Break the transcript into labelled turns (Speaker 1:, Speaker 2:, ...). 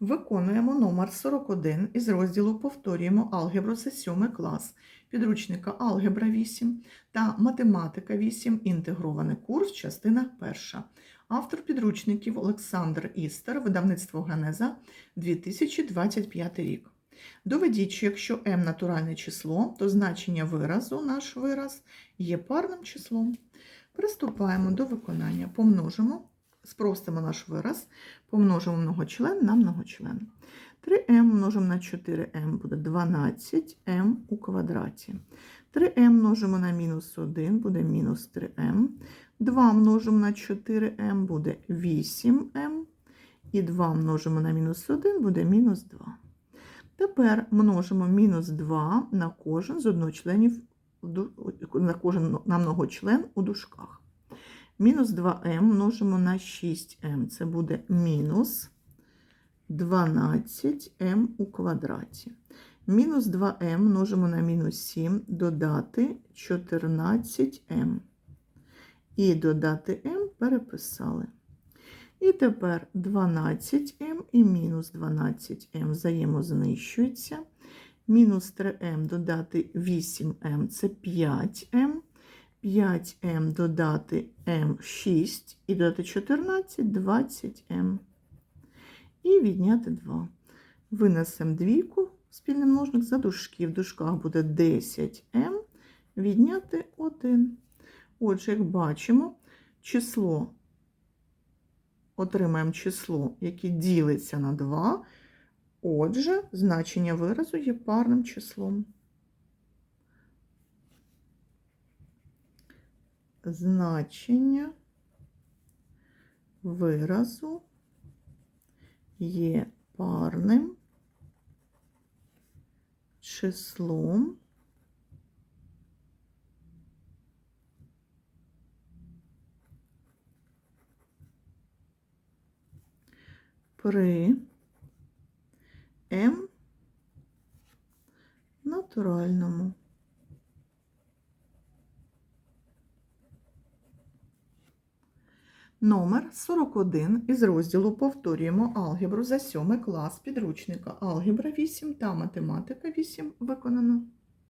Speaker 1: Виконуємо номер 41 із розділу Повторюємо алгебру за 7 клас підручника Алгебра 8 та Математика 8. Інтегрований курс, частина 1. Автор підручників Олександр Істер, видавництво Генеза 2025 рік. Доведіть, що якщо m натуральне число, то значення виразу, наш вираз, є парним числом. Приступаємо до виконання. Помножимо, спростимо наш вираз, помножимо многочлен на многочлен. 3m множимо на 4m буде 12m у квадраті. 3m множимо на мінус 1 буде мінус 3m. 2 множимо на 4m буде 8m. І 2 множимо на мінус 1 буде мінус 2. Тепер множимо мінус 2 на кожен з одночленів на кожен на многочлен у дужках. Мінус 2m множимо на 6m. Це буде мінус 12m у квадраті. Мінус 2m множимо на мінус 7, додати 14m. І додати m переписали. І тепер 12m і мінус 12m взаємознищуються. Мінус 3m додати 8m це 5m. 5m додати m 6 і додати 14 20m. І відняти 2. Винесемо двійку, спільний множник за дужки. В дужках буде 10m, відняти 1. Отже, як бачимо, число отримаємо число, яке ділиться на 2. Отже, значення виразу є парним числом. Значення виразу є парним числом при М натуральному. Номер 41 із розділу Повторюємо алгебру за 7 клас підручника Алгебра 8 та Математика 8 виконано.